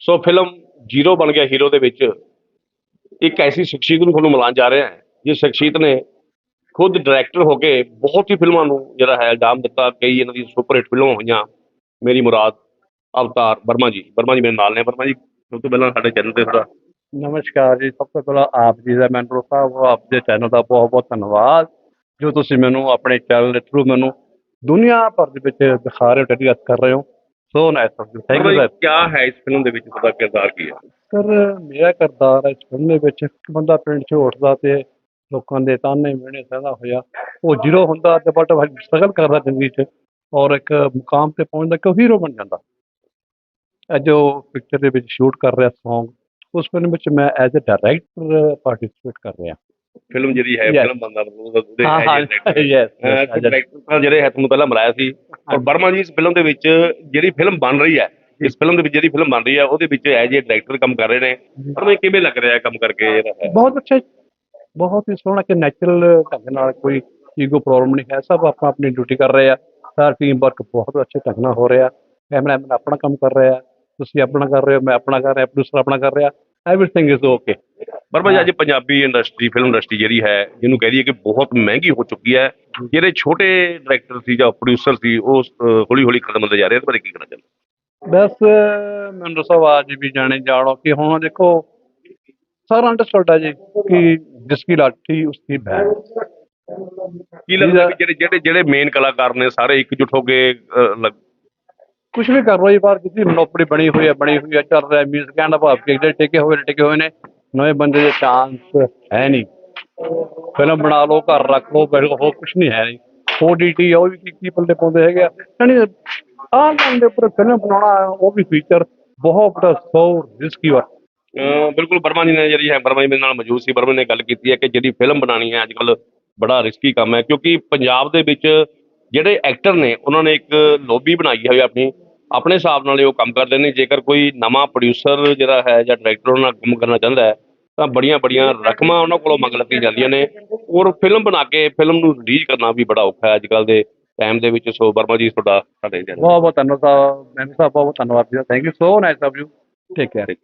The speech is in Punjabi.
ਸੋ ਫਿਲਮ ਜ਼ੀਰੋ ਬਣ ਗਿਆ ਹੀਰੋ ਦੇ ਵਿੱਚ। ਇੱਕ ਐਸੀ ਸ਼ਖਸੀਅਤ ਨੂੰ ਤੁਹਾਨੂੰ ਮਿਲਾਉਣ ਜਾ ਰਹੇ ਹਾਂ, ਜਿਸ ਸ਼ਖਸੀਅਤ ਨੇ ਖੁਦ ਡਾਇਰੈਕਟਰ ਹੋ ਕੇ ਬਹੁਤ ਹੀ ਫਿਲਮਾਂ ਨੂੰ ਜਿਹੜਾ ਹੈ ਇਲਜ਼ਾਮ ਦਿੱਤਾ ਕਈ ਇਹਨਾਂ ਦੀ ਸੁਪਰ ਹਿੱਟ ਫਿਲਮਾਂ ਹੋਈਆਂ। ਮੇਰੀ ਮੁਰਾਦ, ਅਵਤਾਰ ਵਰਮਾ ਜੀ। ਵਰਮਾ ਜੀ ਮੇਰੇ ਨਾਲ ਨੇ। ਵਰਮਾ ਜੀ, ਸਭ ਤੋਂ ਪਹਿਲਾਂ ਸਾਡੇ ਚੈਨਲ ਤੇ ਥੋੜਾ ਨਮਸਕਾਰ ਜੀ। ਸਭ ਤੋਂ ਪਹਿਲਾਂ ਆਪ ਜੀ ਦਾ ਮੈਂਬਰ ਸਾਹਿਬ ਆਪ ਦੇ ਚੈਨਲ ਦਾ ਬਹੁਤ ਬਹੁਤ ਧੰਨਵਾਦ। ਜੋ ਤੁਸੀਂ ਮੈਨੂੰ ਆਪਣੇ ਚੈਨਲ ਦੇ ਥਰੂ ਮੈਨੂੰ ਦੁਨੀਆ ਭਰ ਦੇ ਵਿੱਚ ਦਿਖਾ ਰਹੇ ਹੋ, ਟੈਲੀਕਾਸਟ ਕਰ ਰਹੇ ਹੋ so nice of you thank you sir ਕੀ ਹੈ ਇਸ ਫਿਲਮ ਦੇ ਵਿੱਚ ਤੁਹਾਡਾ ਕਿਰਦਾਰ ਕੀ ਹੈ? ਸਰ ਮੇਰਾ ਕਰਤਾਰ ਹੈ ਇਸ ਫਿਲਮ ਦੇ ਵਿੱਚ ਇੱਕ ਬੰਦਾ ਪਿੰਡ 'ਚ ਉੱਠਦਾ ਤੇ ਲੋਕਾਂ ਦੇ ਤਾਨੇ ਮਿਹਣੇ ਸਹਿੰਦਾ ਹੋਇਆ। ਉਹ ਜ਼ੀਰੋ ਹੁੰਦਾ ਤੇ ਬਟ ਸਟਰਗਲ ਕਰਦਾ ਜ਼ਿੰਦਗੀ 'ਚ ਔਰ ਇੱਕ ਮੁਕਾਮ ਤੇ ਪਹੁੰਚਦਾ ਕਿ ਉਹ ਹੀਰੋ ਬਣ ਜਾਂਦਾ। ਇਹ ਜੋ ਪਿਕਚਰ ਦੇ ਵਿੱਚ ਸ਼ੂਟ ਕਰ ਰਿਹਾ Song ਉਸ ਫਿਲਮ ਵਿੱਚ ਮੈਂ ਐਜ਼ ਅ ਡਾਇਰੈਕਟਰ ਪਾਰਟਿਸਿਪੇਟ ਕਰ ਰਿਹਾ। ਫਿਲਮ ਜਿਹੜੀ ਹੈ. ਫਿਲਮ ਬੰਦਾ ਉਹਦੇ ਹਾਂ ਹਾਂ ਯੈਸ ਡਾਇਰੈਕਟਰ ਜਿਹੜੇ ਹੈ ਤੁਹਾਨੂੰ ਪਹਿਲਾਂ ਮਿਲਾਇਆ ਸੀ। ਔਰ ਵਰਮਾ ਜੀ ਇਸ ਫਿਲਮ ਦੇ ਵਿੱਚ ਜਿਹੜੀ ਫਿਲਮ ਬਣ ਰਹੀ ਹੈ ਇਸ ਫਿਲਮ ਦੇ ਵਿੱਚ ਜਿਹੜੀ ਫਿਲਮ ਬਣ ਰਹੀ ਹੈ ਉਹਦੇ ਵਿੱਚ ਐਜ ਏ ਡਾਇਰੈਕਟਰ ਕੰਮ ਕਰ ਰਹੇ ਨੇ। ਪਰ ਮੈਨੂੰ ਕਿਵੇਂ ਲੱਗ ਰਿਹਾ ਕੰਮ ਕਰਕੇ ਬਹੁਤ ਅੱਛਾ। ਬਹੁਤ ਹੀ ਸੋਹਣਾ ਕਿ ਨੈਚੁਰਲ ਢੰਗ ਨਾਲ ਕੋਈ ਈਗੋ ਪ੍ਰੋਬਲਮ ਨਹੀਂ ਹੈ। ਸਭ ਆਪਾਂ ਆਪਣੀ ਡਿਊਟੀ ਕਰ ਰਹੇ ਆ। ਸਾਰਾ ਟੀਮ ਵਰਕ ਬਹੁਤ ਅੱਛੇ ਢੰਗ ਨਾਲ ਹੋ ਰਿਹਾ। ਕੈਮਰਾਮੈਨ ਆਪਣਾ ਕੰਮ ਕਰ ਰਿਹਾ। ਤੁਸੀਂ ਆਪਣਾ ਕਰ ਰਹੇ ਹੋ ਮੈਂ ਆਪਣਾ ਕਰ ਰਿਹਾ ਪ੍ਰੋਡਿਊਸਰ ਆਪਣਾ ਕਰ ਰਿਹਾ। ਐਵਰੀਥਿੰਗ ਇਜ਼ ਓਕੇ ਵਰਮਾ ਜੀ ਅੱਜ ਪੰਜਾਬੀ ਇੰਡਸਟਰੀ ਫਿਲਮ ਇੰਡਸਟਰੀ ਜਿਹੜੀ ਹੈ ਜਿਹਨੂੰ ਕਹਿ ਦਈਏ ਕਿ ਬਹੁਤ ਮਹਿੰਗੀ ਹੋ ਚੁੱਕੀ ਹੈ ਜਿਹੜੇ ਛੋਟੇ ਡਾਇਰੈਕਟਰ ਸੀ ਜਾਂ ਪ੍ਰੋਡਿਊਸਰ ਸੀ ਉਹ ਹੌਲੀ ਹੌਲੀ ਖਤਮ ਹੁੰਦੇ ਜਾ ਰਹੇ ਆ। ਬਾਰੇ ਕੀ ਕਹਿਣਾ ਚਾਹੁੰਦੇ ਬਸ ਮੈਨੂੰ ਸਭ ਅੱਜ ਵੀ ਜਾਣੇ ਜਾਣੋ ਕਿ ਹੁਣ ਦੇਖੋ ਸਾਰਾ ਅੰਡਰਸਟੂਡ ਹੈ ਜੀ ਕਿ ਜਿਸकी ਲਾਠੀ ਉਸकी ਭੈਣ। ਕੀ ਲੱਗਦਾ ਵੀ ਜਿਹੜੇ ਜਿਹੜੇ ਜਿਹੜੇ ਮੇਨ ਕਲਾਕਾਰ ਨੇ ਸਾਰੇ ਇਕਜੁੱਟ ਹੋ ਕੇ ਕੁਝ ਵੀ ਕਰ ਰਹੀ ਬਾਰ ਕਿਸੇ ਮਨੋਪੜੀ ਬਣੀ ਹੋਈ ਹੈ ਬਣੀ ਹੋਈ ਹੈ ਚੱਲ ਰਿਹਾ ਮਿਊਜ਼ਿਕ ਦਾ ਭਾਵ ਕਿ ਜਿਹੜੇ ਟਿਕੇ ਹੋਏ ਨੇ ਟਿਕੇ ਹੋਏ ਨੇ ਨਵੇਂ ਬੰਦੇ ਦੇ ਚਾਂਸ ਹੈ ਨਹੀਂ। ਫਿਲਮ ਬਣਾ ਲਓ, ਘਰ ਰੱਖ ਲਓ ਬਿਲ ਹੋਰ ਕੁਝ ਨਹੀਂ ਹੈ ਨਹੀਂ। ਓਡੀਟੀ ਉਹ ਵੀ ਕੀ ਕੀ ਪੱਲੇ ਪਾਉਂਦੇ ਹੈਗੇ ਯਾਨੀ ਆਹ ਦੇ ਉੱਪਰ ਫਿਲਮ ਬਣਾਉਣਾ, ਉਹ ਵੀ ਫੀਚਰ ਬਹੁਤ ਬੜਾ ਰਿਸਕੀ ਵਾ। ਬਿਲਕੁਲ ਬਰਮਾ ਜੀ ਨੇ ਜਿਹੜੀ ਹੈ ਬਰਮਾ ਜੀ ਮੇਰੇ ਨਾਲ ਮੌਜੂਦ ਸੀ ਵਰਮਾ ਨੇ ਗੱਲ ਕੀਤੀ ਹੈ ਕਿ ਜਿਹੜੀ ਫਿਲਮ ਬਣਾਉਣੀ ਹੈ ਅੱਜ ਕੱਲ ਬੜਾ ਰਿਸਕੀ ਕੰਮ ਹੈ, ਕਿਉਂਕਿ ਪੰਜਾਬ ਦੇ ਵਿੱਚ ਜਿਹੜੇ ਐਕਟਰ ਨੇ, ਉਹਨਾਂ ਨੇ ਇੱਕ ਲੋਬੀ ਬਣਾਈ ਹੋਈ ਆਪਣੀ। ਆਪਣੇ ਹਿਸਾਬ ਨਾਲ ਉਹ ਕੰਮ ਕਰਦੇ ਨੇ, ਜੇਕਰ ਕੋਈ ਨਵਾਂ ਪ੍ਰੋਡਿਊਸਰ ਜਿਹੜਾ ਹੈ ਜਾਂ ਡਾਇਰੈਕਟਰ ਉਹਨਾਂ ਨਾਲ ਕੰਮ ਕਰਨਾ ਚਾਹੁੰਦਾ ਹੈ ਤਾਂ ਬੜੀਆਂ ਬੜੀਆਂ ਰਕਮਾਂ ਉਹਨਾਂ ਕੋਲੋਂ ਮੰਗ ਲੱਗੀ ਜਾਂਦੀਆਂ ਨੇ। ਔਰ ਫਿਲਮ ਬਣਾ ਕੇ ਫਿਲਮ ਨੂੰ ਰਿਲੀਜ਼ ਕਰਨਾ ਵੀ ਬੜਾ ਔਖਾ ਹੈ। ਅੱਜ ਕੱਲ ਦੇ ਟਾਈਮ ਦੇ ਵਿੱਚ ਸੋ ਵਰਮਾ ਜੀ ਤੁਹਾਡਾ ਸਾਡੇ ਬਹੁਤ ਬਹੁਤ ਧੰਨਵਾਦ ਸਾਹਿਬ। ਮੈਂ ਸਾਹਿਬ ਬਹੁਤ ਬਹੁਤ ਧੰਨਵਾਦ ਜੀ। Thank you so nice of you take care